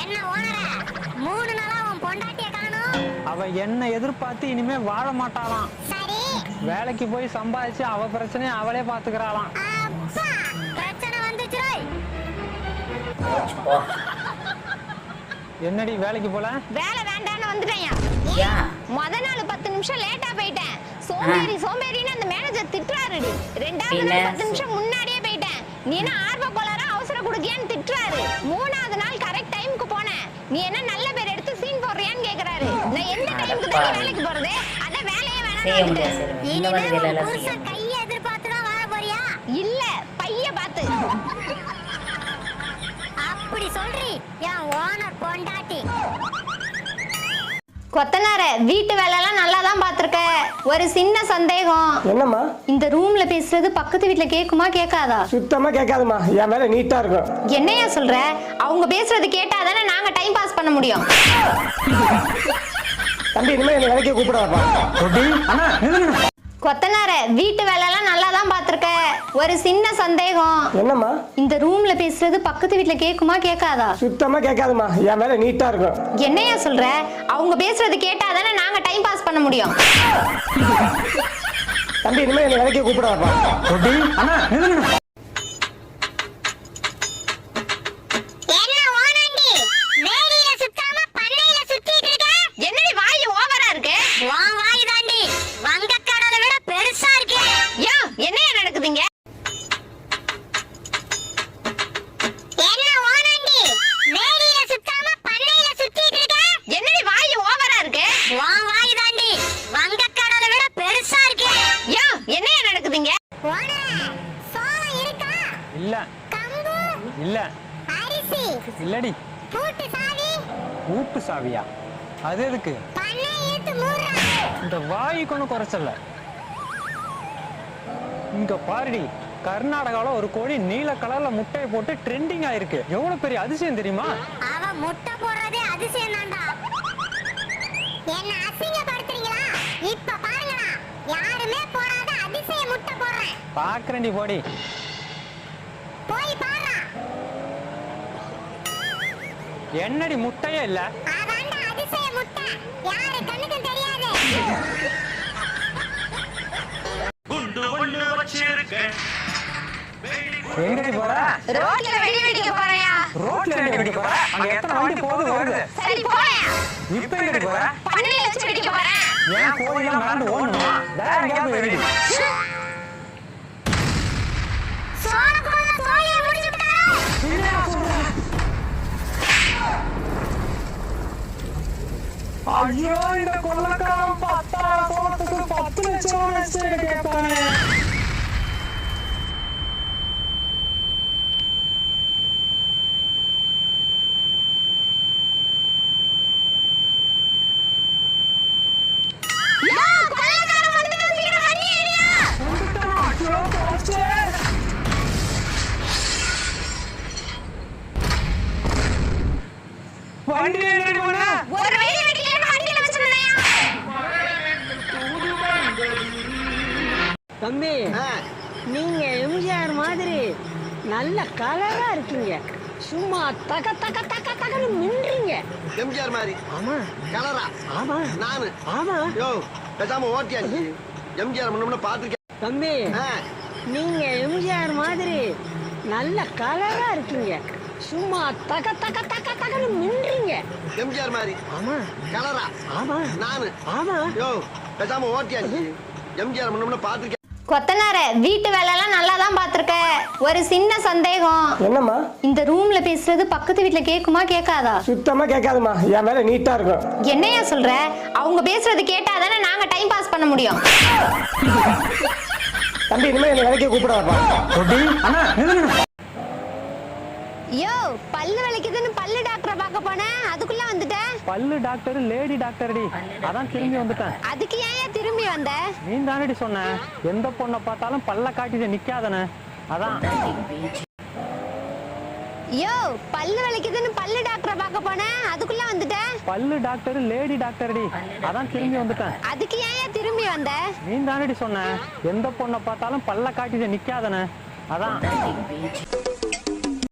என்ன ஓனர மூணு நாளா உன் பொண்டாட்டிய காணோம். அவ என்ன எதிர்பார்த்து இனிமே வாழ மாட்டாளாம். சரி. வேலைக்கு போய் சம்பாதிச்சு அவ பிரச்சனையை அவளே பாத்துக்கிறாளாம் அப்பா பிரச்சனை வந்துச்சு. என்னடி வேலைக்கு போல? வேலை வேண்டான்னு வந்துட்டேன் ஏன்? முத நாள் பத்து நிமிஷம் லேட்டா போயிட்டேன். சோம்பேறி சோம்பேறின்னு அந்த மேனேஜர் திட்டுறாருடி. ரெண்டாவது பின்ன? நாள் பத்து நிமிஷம் முன்னாடியே போயிட்டேன். நீ என்ன குடுக்கியான்னு திட்டுறாரு. மூணாவது நாள் கரெக்ட் டைம்க்கு போனேன். நீ என்ன நல்ல பேர் எடுத்து சீன் போடுறியான்னு கேக்குறாரு. நான் எந்த டைம்க்கு தான். வேலைக்கு போறது? அதான் வேலையே வேணாம் கையை எதிர்பார்த்து தான் வாழ போறியா? இல்ல பைய பார்த்து. அப்படி சொல்றி என் ஓனர் பொண்டாட்டி. கொத்தனார வீட்டு வேலையெல்லாம் நல்லா தான் பார்த்துருக்க. ஒரு சின்ன சந்தேகம். என்னம்மா? இந்த ரூம்ல பேசுறது பக்கத்து வீட்ல கேக்குமா கேட்காதா சுத்தமா கேட்காதும்மா. என் வேலை நீட்டா இருக்கும். என்னையா சொல்ற? அவங்க பேசுறது கேட்டாதானே நாங்க டைம் பாஸ் பண்ண முடியும். தம்பி இனிமே என்னை வேலைக்கே கூப்பிடாதப்பா. அண்ணா கொத்தனார வீட்டு வேலையெல்லாம் நல்லா தான் பார்த்துருக்க. ஒரு சின்ன சந்தேகம். என்னம்மா? இந்த ரூம்ல பேசுறது பக்கத்து வீட்ல கேக்குமா கேட்காதா? சுத்தமா கேட்காதும்மா. என் வேலை நீட்டா இருக்கும் என்னையா சொல்ற? அவங்க பேசுறது கேட்டாதானே நாங்க டைம் பாஸ் பண்ண முடியும். தம்பி இனிமே என்னை வேலைக்கே கூப்பிடாதப்பா அண்ணா நில்லுங்க என்ன ஓனாண்டி? வேலியில சுத்தாம பண்ணையில சுத்திட்டு இருக்க? என்னடி வாய் ஓவரா இருக்கு? உன் இல்லடி. பூட்டு சாவி. ஊட்டு சாவியா? அது எதுக்கு? இந்த வாய்க்கு ஒன்றும் குறைச்சல இங்க பாருடி கர்நாடகால ஒரு கோழி நீல கலர்ல முட்டையை போட்டு ட்ரெண்டிங் ஆயிருக்கு. எவ்வளவு பெரிய அதிசயம் தெரியுமா? அவ முட்டை போடுறதே அதிசயம் தான்டா என்ன அசிங்கப்படுத்துறீங்களா? இப்ப பாருங்களா யாருமே போடாத அதிசய முட்டை போடுறேன். பாக்குறேன்டி போடி. போய் என்னடி முட்டையே இல்ல? அதான்டா அதிசய முட்டை. யாரு கண்ணுக்கும் தெரியாது. எங்கடி போற? ரோட்ல வெடி வெடிக்க போறியா ரோட்ல எங்க வெடிக்க போற? அங்க எத்தனை வண்டி போகுது வருது? சரி போறேன். இப்ப எங்கடி போற? பண்ணையில வச்சு வெடிக்க போறேன். ஏன் கோழிலாம் மறந்து ஓடணுமா வேற எங்கேயாவது ஐயோ இந்த கொள்ளக்காரன் பத்தாயிரம் சோளத்துக்கு பத்து லட்சம் கேட்பானே தம்பி நீங்க எம்ஜிஆர் மாதிரி நல்ல கலரா இருக்கீங்க. சும்மா தக தக தக தகன்னு மின்றீங்க எம்ஜிஆர் மாதிரி. ஆமா. கலரா ஆமா. நானு. ஆமா. யோ பேசாம ஓட்டியாச்சு எம்ஜிஆர் முன்ன பாத்துருக்கேன் தம்பி நீங்க எம்ஜிஆர் மாதிரி நல்ல கலரா இருக்கீங்க. சும்மா தக தக தக தகன்னு மின்றீங்க எம்ஜிஆர் மாதிரி. ஆமா. கலரா ஆமா. நானு. ஆமா. யோ பேசாம ஓட்டியாச்சு எம்ஜிஆர் முன்ன பாத்துருக்கேன் கொத்தனார வீட்டு வேலையெல்லாம் நல்லா தான் பார்த்துருக்க. ஒரு சின்ன சந்தேகம். என்னம்மா? இந்த ரூம்ல பேசுறது பக்கத்து வீட்ல கேக்குமா கேட்காதா சுத்தமா கேட்காதும்மா. என் வேலை நீட்டா இருக்கும் என்னையா சொல்ற? அவங்க பேசுறது கேட்டாதானே நாங்க டைம் பாஸ் பண்ண முடியும். தம்பி இனிமே என்னை வேலைக்கே அண்ணா நில்லுங்க யோ பல்லு வலிக்குதுன்னு பல்லு டாக்டரை பார்க்க போனேன். அதுக்குள்ள பல்லு டாக்டர் லேடி டாக்டர்டி. அதான் திரும்பி வந்துட்டேன். அதுக்கு ஏன் திரும்பி வந்த? நீ தானடி சொன்ன. எந்த பொண்ணை பார்த்தாலும் பல்ல காட்டிட்டு நிக்காதன. அதான். யோ பல்லு வலிக்குதுன்னு பல்லு டாக்டரை பார்க்க போனேன் அதுக்குள்ள வந்துட்ட? பல்லு டாக்டர் லேடி டாக்டர்டி. அதான் திரும்பி வந்துட்டேன். அதுக்கு ஏன் திரும்பி வந்த? நீ தானடி சொன்ன. எந்த பொண்ணை பார்த்தாலும் பல்ல காட்டிட்டு நிக்காதன. அதான்.